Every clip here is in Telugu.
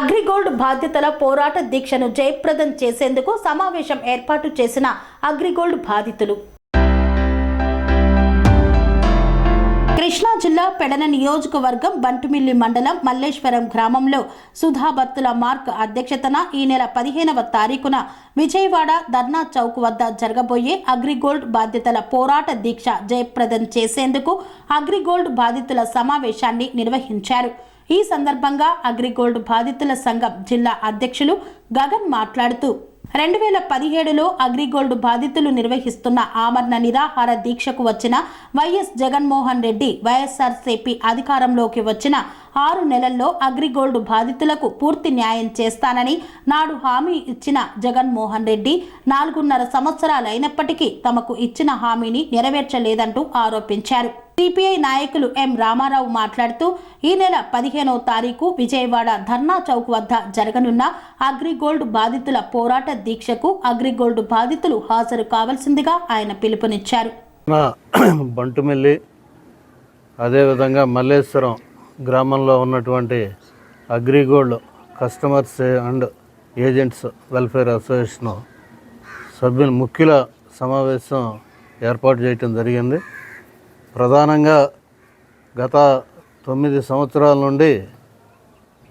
అగ్రిగోల్డ్ బాధ్యతల పోరాట దీక్షను జయప్రదం చేసేందుకు సమావేశం ఏర్పాటు చేసిన అగ్రిగోల్డ్ బాధితులు. కృష్ణా జిల్లా పెడన నియోజకవర్గం బంటుమిల్లి మండలం మల్లేశ్వరం గ్రామంలో సుధాభత్తుల మార్క్ అధ్యక్షతన ఈ నెల పదిహేనవ తారీఖున విజయవాడ ధర్నా చౌక్ వద్ద జరగబోయే అగ్రిగోల్డ్ బాధ్యతల పోరాట దీక్ష జయప్రదం చేసేందుకు అగ్రిగోల్డ్ బాధితుల సమావేశాన్ని నిర్వహించారు. ఈ సందర్భంగా అగ్రిగోల్డ్ బాధితుల సంఘం జిల్లా అధ్యక్షులు గగన్ మాట్లాడుతూ రెండు వేల పదిహేడులో అగ్రిగోల్డ్ బాధితులు నిర్వహిస్తున్న ఆమరణ నిరాహార దీక్షకు వచ్చిన వైఎస్ జగన్మోహన్ రెడ్డి వైఎస్ఆర్సీపీ అధికారంలోకి వచ్చిన ఆరు నెలల్లో అగ్రిగోల్డ్ బాధితులకు పూర్తి న్యాయం చేస్తానని నాడు హామీ ఇచ్చిన జగన్మోహన్ రెడ్డి నాలుగున్నర సంవత్సరాలైనప్పటికీ తమకు ఇచ్చిన హామీని నెరవేర్చలేదంటూ ఆరోపించారు. సిపిఐ నాయకులు ఎం రామారావు మాట్లాడుతూ ఈ నెల పదిహేనవ తారీఖు విజయవాడ ధర్నా చౌక్ వద్ద జరగనున్న అగ్రిగోల్డ్ బాధితుల పోరాట దీక్షకు అగ్రిగోల్డ్ బాధితులు హాజరు కావాల్సిందిగా ఆయన పిలుపునిచ్చారు. బంటుమిల్లి అదేవిధంగా మల్లేశ్వరం గ్రామంలో ఉన్నటువంటి Agrigold customers and agents welfare association సభ్యుల ముఖ్యుల సమావేశం ఏర్పాటు చేయటం జరిగింది. ప్రధానంగా గత తొమ్మిది సంవత్సరాల నుండి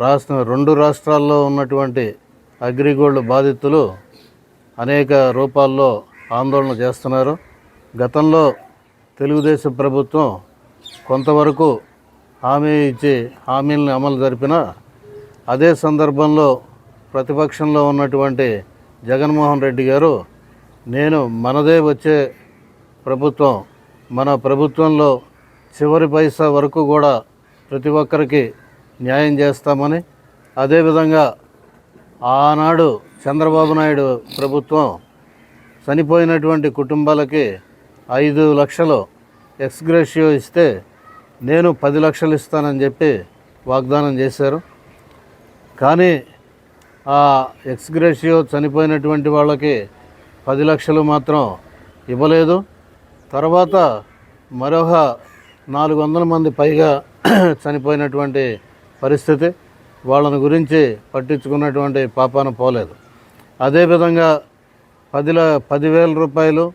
రాష్ట్ర రెండు రాష్ట్రాల్లో ఉన్నటువంటి అగ్రిగోల్డ్ బాధితులు అనేక రూపాల్లో ఆందోళన చేస్తున్నారు. గతంలో తెలుగుదేశం ప్రభుత్వం కొంతవరకు హామీ ఇచ్చి హామీలను అమలు జరిపిన అదే సందర్భంలో ప్రతిపక్షంలో ఉన్నటువంటి జగన్మోహన్ రెడ్డి గారు నేను మనదే వచ్చే ప్రభుత్వం మన ప్రభుత్వంలో చివరి పైసా వరకు కూడా ప్రతి ఒక్కరికి న్యాయం చేస్తామని అదేవిధంగా ఆనాడు చంద్రబాబు నాయుడు ప్రభుత్వం చనిపోయినటువంటి కుటుంబాలకి ఐదు లక్షలు ఎక్స్గ్రేషియో ఇస్తే నేను పది లక్షలు ఇస్తానని చెప్పి వాగ్దానం చేశారు. కానీ ఆ ఎక్స్గ్రేషియో చనిపోయినటువంటి వాళ్ళకి పది లక్షలు మాత్రం ఇవ్వలేదు. తర్వాత మరొక నాలుగు వందల మంది పైగా చనిపోయినటువంటి పరిస్థితి వాళ్ళని గురించి పట్టించుకున్నటువంటి పాపాన పోలేదు. అదేవిధంగా పది పదివేల రూపాయలు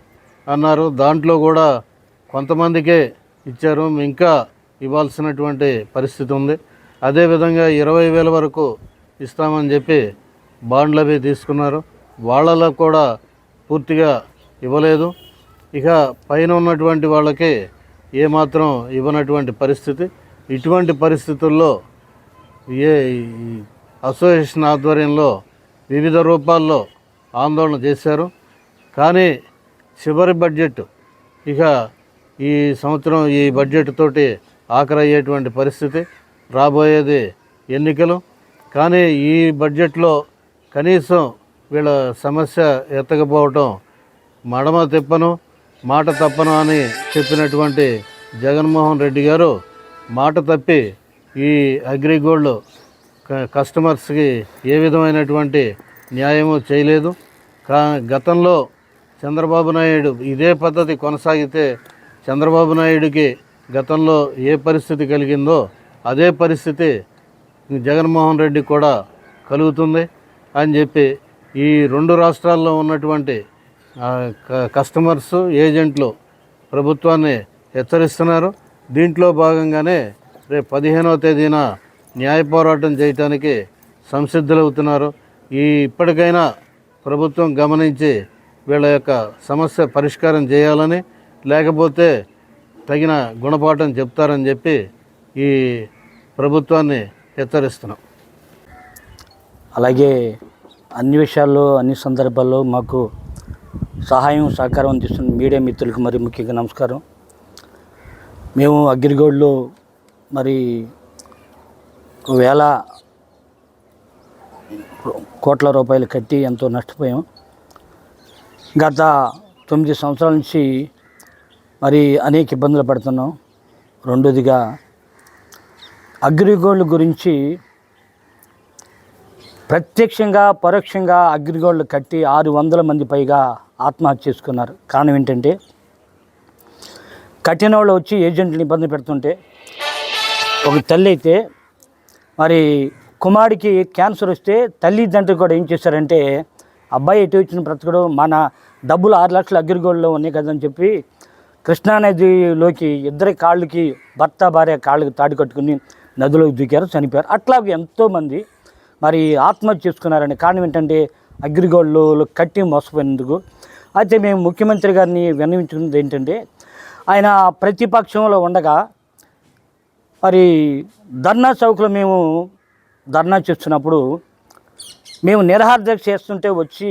అన్నారు. దాంట్లో కూడా కొంతమందికే ఇచ్చారు. ఇంకా ఇవ్వాల్సినటువంటి పరిస్థితి ఉంది. అదేవిధంగా ఇరవై వేల వరకు ఇస్తామని చెప్పి బాండ్లు అవి తీసుకున్నారు. వాళ్ళలో కూడా పూర్తిగా ఇవ్వలేదు. ఇక పైన ఉన్నటువంటి వాళ్ళకి ఏమాత్రం ఇవ్వనటువంటి పరిస్థితి. ఇటువంటి పరిస్థితుల్లో ఏ అసోసియేషన్ ఆధ్వర్యంలో వివిధ రూపాల్లో ఆందోళన చేశారు. కానీ చివరి బడ్జెట్ ఇక ఈ సంవత్సరం ఈ బడ్జెట్ తోటి ఆఖరి అయ్యేటువంటి పరిస్థితి రాబోయేది ఎన్నికలు. కానీ ఈ బడ్జెట్లో కనీసం వీళ్ళ సమస్య ఎత్తకపోవటం మడమ తిప్పను మాట తప్పను అని చెప్పినటువంటి జగన్మోహన్ రెడ్డి గారు మాట తప్పి ఈ అగ్రిగోల్డ్ క- కస్టమర్స్కి ఏ విధమైనటువంటి న్యాయము చేయలేదు. కా గతంలో చంద్రబాబు నాయుడు ఇదే పద్ధతి కొనసాగితే చంద్రబాబు నాయుడికి గతంలో ఏ పరిస్థితి కలిగిందో అదే పరిస్థితి జగన్మోహన్ రెడ్డి కూడా కలుగుతుంది అని చెప్పి ఈ రెండు రాష్ట్రాల్లో ఉన్నటువంటి కస్టమర్స్ ఏజెంట్లు ప్రభుత్వాన్ని హెచ్చరిస్తున్నారు. దీంట్లో భాగంగానే రేపు పదిహేనవ తేదీన న్యాయ పోరాటం చేయటానికి సంసిద్ధులవుతున్నారు. ఈ ఇప్పటికైనా ప్రభుత్వం గమనించి వీళ్ళ యొక్క సమస్య పరిష్కారం చేయాలని లేకపోతే తగిన గుణపాఠం చెప్తారని చెప్పి ఈ ప్రభుత్వాన్ని హెచ్చరిస్తున్నాం. అలాగే అన్ని విషయాల్లో అన్ని సందర్భాల్లో మాకు సహాయం సహకారం అందిస్తున్న మీడియా మిత్రులకు మరి ముఖ్యంగా నమస్కారం. మేము అగ్రిగోల్డ్లో మరి వేల కోట్ల రూపాయలు కట్టి ఎంతో నష్టపోయాం. గత తొమ్మిది సంవత్సరాల నుంచి మరి అనేక ఇబ్బందులు పడుతున్నాం. రెండోదిగా అగ్రిగోల్డ్ గురించి ప్రత్యక్షంగా పరోక్షంగా అగ్రిగోల్డ్ కట్టి ఆరు వందల మంది పైగా ఆత్మహత్య చేసుకున్నారు. కారణం ఏంటంటే కట్టిన వాళ్ళు వచ్చి ఏజెంట్ని ఇబ్బంది పెడుతుంటే ఒక తల్లి అయితే మరి కుమారుడికి క్యాన్సర్ వస్తే తల్లిదండ్రులు కూడా ఏం చేశారంటే అబ్బాయి ఎటు వచ్చిన బ్రతకడు మన డబ్బులు ఆరు లక్షలు అగ్రిగోల్డ్లో ఉన్నాయి కదని చెప్పి కృష్ణానదిలోకి ఇద్దరి కాళ్ళకి భర్త భార్య కాళ్ళకి తాడి కట్టుకుని నదిలోకి దూకారు చనిపోయారు. అట్లాగే ఎంతోమంది మరి ఆత్మహత్య చేసుకున్నారని కారణం ఏంటంటే అగ్రిగోల్డ్లో కట్టి మోసపోయినందుకు. అయితే మేము ముఖ్యమంత్రి గారిని విన్నవించుకున్నది ఏంటంటే ఆయన ప్రతిపక్షంలో ఉండగా మరి ధర్నా చౌక్లో మేము ధర్నా చేస్తున్నప్పుడు మేము నిరహార దీక్ష చేస్తుంటే వచ్చి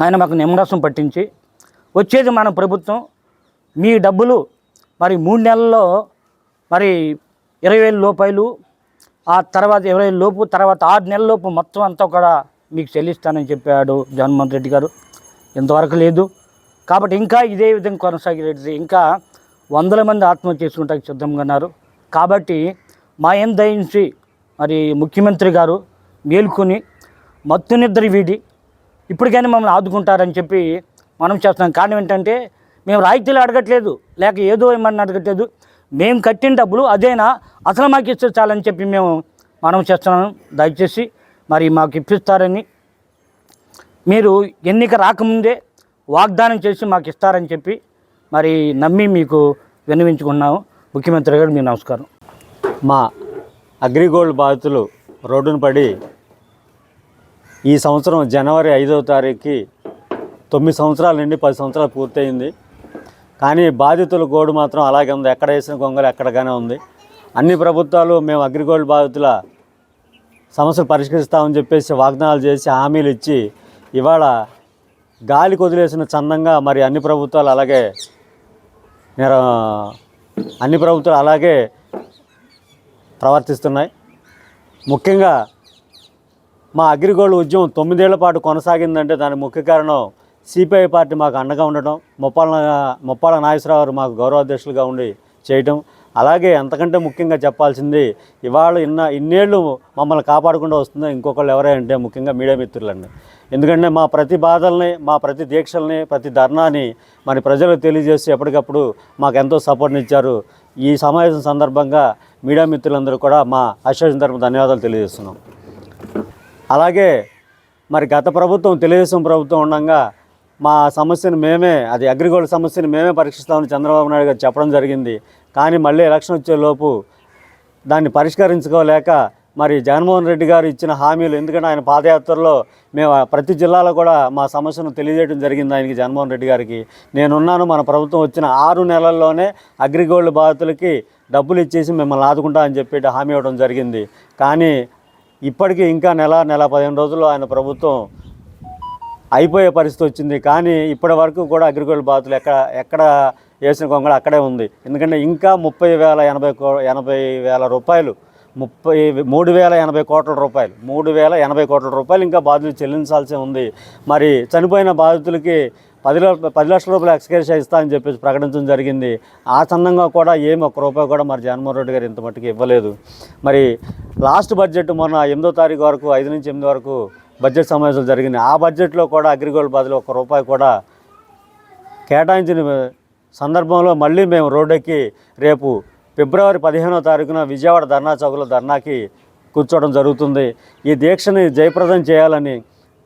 ఆయన మాకు నిమ్మరసం పట్టించి వచ్చేది మన ప్రభుత్వం. మీ డబ్బులు మరి మూడు నెలల్లో మరి ఇరవై వేల రూపాయలు ఆ తర్వాత ఇరవై వేల లోపు తర్వాత ఆరు నెలల లోపు మొత్తం అంతా కూడా మీకు చెల్లిస్తానని చెప్పాడు జగన్మోహన్ రెడ్డి గారు. ఇంతవరకు లేదు. కాబట్టి ఇంకా ఇదే విధంగా కొనసాగేది ఇంకా వందల మంది ఆత్మహత్య చేసుకుంటానికి సిద్ధంగా ఉన్నారు. కాబట్టి మా ఏం దయించి మరి ముఖ్యమంత్రి గారు మేల్కొని మత్తు నిద్ర వీడి ఇప్పటికైనా మమ్మల్ని ఆదుకుంటారని చెప్పి మనం చేస్తున్నాం. కారణం ఏంటంటే మేము రాయితీలు అడగట్లేదు లేక ఏదో ఏమన్నా అడగట్లేదు. మేము కట్టిన డబ్బులు అదేనా? అసలు మాకు ఇస్తే చాలని చెప్పి మేము మనం చేస్తున్నాం. దయచేసి మరి మాకు ఇప్పిస్తారని. మీరు ఎన్నిక రాకముందే వాగ్దానం చేసి మాకు ఇస్తారని చెప్పి మరి నమ్మి మీకు విన్నవించుకున్నాము. ముఖ్యమంత్రి గారు మీ నమస్కారం. మా అగ్రిగోల్డ్ బాధితులు రోడ్డున పడి ఈ సంవత్సరం జనవరి ఐదవ తారీఖుకి తొమ్మిది సంవత్సరాల నుండి పది సంవత్సరాలు పూర్తయింది. కానీ బాధితుల గోడు మాత్రం అలాగే ఉంది. ఎక్కడ వేసిన గొంగలు ఎక్కడగానే ఉంది. అన్ని ప్రభుత్వాలు మేము అగ్రిగోల్డ్ బాధితుల సమస్యలు పరిష్కరిస్తామని చెప్పేసి వాగ్దానాలు చేసి హామీలు ఇచ్చి ఇవాళ గాలికి వదిలేసిన చందంగా మరి అన్ని ప్రభుత్వాలు అలాగే అన్ని ప్రభుత్వాలు అలాగే ప్రవర్తిస్తున్నాయి. ముఖ్యంగా మా అగ్రిగోల్డ్ ఉద్యమం తొమ్మిదేళ్ళ పాటు కొనసాగిందంటే దానికి ముఖ్య కారణం సిపిఐ పార్టీ మాకు అండగా ఉండటం ముప్పాల ముప్పాల నాగేశ్వరరావు గారు మాకు గౌరవాధ్యక్షులుగా ఉండి చేయటం. అలాగే అంతకంటే ముఖ్యంగా చెప్పాల్సింది ఇవాళ ఇన్న ఇన్నేళ్ళు మమ్మల్ని కాపాడకుండా వస్తుందో ఇంకొకళ్ళు ఎవరే అంటే ముఖ్యంగా మీడియా మిత్రులండి. ఎందుకంటే మా ప్రతి బాధల్ని మా ప్రతి దీక్షల్ని ప్రతి ధర్నాని మరి ప్రజలకు తెలియజేసి ఎప్పటికప్పుడు మాకు ఎంతో సపోర్ట్ని ఇచ్చారు. ఈ సమావేశం సందర్భంగా మీడియా మిత్రులందరూ కూడా మా అసోసియేషన్ తరఫున ధన్యవాదాలు తెలియజేస్తున్నాం. అలాగే మరి గత ప్రభుత్వం తెలుగుదేశం ప్రభుత్వం ఉండగా మా సమస్యను మేమే అది అగ్రిగోల్డ్ సమస్యను మేమే పరీక్షిస్తామని చంద్రబాబు నాయుడు గారు చెప్పడం జరిగింది. కానీ మళ్ళీ ఎలక్షన్ వచ్చేలోపు దాన్ని పరిష్కరించుకోలేక మరి జగన్మోహన్ రెడ్డి గారు ఇచ్చిన హామీలు ఎందుకంటే ఆయన పాదయాత్రలో మేము ప్రతి జిల్లాలో కూడా మా సమస్యను తెలియజేయడం జరిగింది ఆయనకి జగన్మోహన్ రెడ్డి గారికి. నేనున్నాను మన ప్రభుత్వం వచ్చిన ఆరు నెలల్లోనే అగ్రిగోల్డ్ బాధితులకి డబ్బులు ఇచ్చేసి మిమ్మల్ని ఆదుకుంటా అని చెప్పి హామీ ఇవ్వడం జరిగింది. కానీ ఇప్పటికీ ఇంకా నెల నెల పదిహేను రోజుల్లో ఆయన ప్రభుత్వం అయిపోయే పరిస్థితి వచ్చింది. కానీ ఇప్పటి వరకు కూడా అగ్రికల్చర్ బాతులు ఎక్కడ ఎక్కడ వేసిన కొంగడ అక్కడే ఉంది. ఎందుకంటే ఇంకా ముప్పై వేల ఎనభై కో ఎనభై వేల రూపాయలు ముప్పై మూడు వేల ఎనభై కోట్ల రూపాయలు మూడు వేల ఎనభై కోట్ల రూపాయలు ఇంకా బాధితులు చెల్లించాల్సి ఉంది. మరి చనిపోయిన బాధితులకి పది లక్ష పది లక్షల రూపాయలు ఎక్స్కేషన్ ఇస్తా అని చెప్పేసి ప్రకటించడం జరిగింది. ఆ సందంగా కూడా ఏమి ఒక్క రూపాయి కూడా మరి జగన్మోహన్ రెడ్డి గారు ఇంత మట్టుకు ఇవ్వలేదు. మరి లాస్ట్ బడ్జెట్ మొన్న ఎనిమిదో తారీఖు వరకు ఐదు నుంచి ఎనిమిది వరకు బడ్జెట్ సమావేశాలు జరిగింది. ఆ బడ్జెట్లో కూడా అగ్రిగోల్డ్ బదులు ఒక్క రూపాయి కూడా కేటాయించిన సందర్భంలో మళ్ళీ మేము రోడ్డెక్కి రేపు ఫిబ్రవరి పదిహేనో తారీఖున విజయవాడ ధర్నా చౌక్లో ధర్నాకి కూర్చోవడం జరుగుతుంది. ఈ దీక్షని జయప్రదం చేయాలని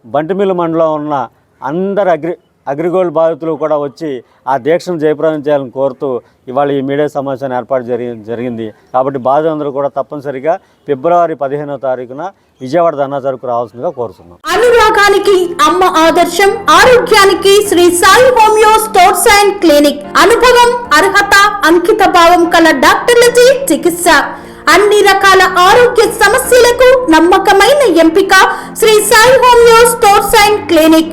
బంటిమిల్లు మండలం ఉన్న అందరు అగ్రి అగ్రిగోల్డ్ బాధితులు కూడా వచ్చి ఆ దీక్షను జయప్రదం చేయాలని కోరుతూ ఇవాళ ఈ మీడియా సమావేశాన్ని ఏర్పాటు జరిగి జరిగింది. కాబట్టి బాధితులందరూ కూడా తప్పనిసరిగా ఫిబ్రవరి పదిహేనో తారీఖున విజయవాడ ధర్నా రావాల్సిందిగా కోరుతున్నాం. అనురాగానికి అమ్మ ఆదర్శం ఆరోగ్యానికి Sri Sai homeo stores and clinic. అనుభవం అర్హత అంకిత భావం కల డాక్టర్లచే చికిత్స. అన్ని రకాల ఆరోగ్య సమస్యలకు నమ్మకమైన ఎంపిక Sri Sai homeo stores and clinic.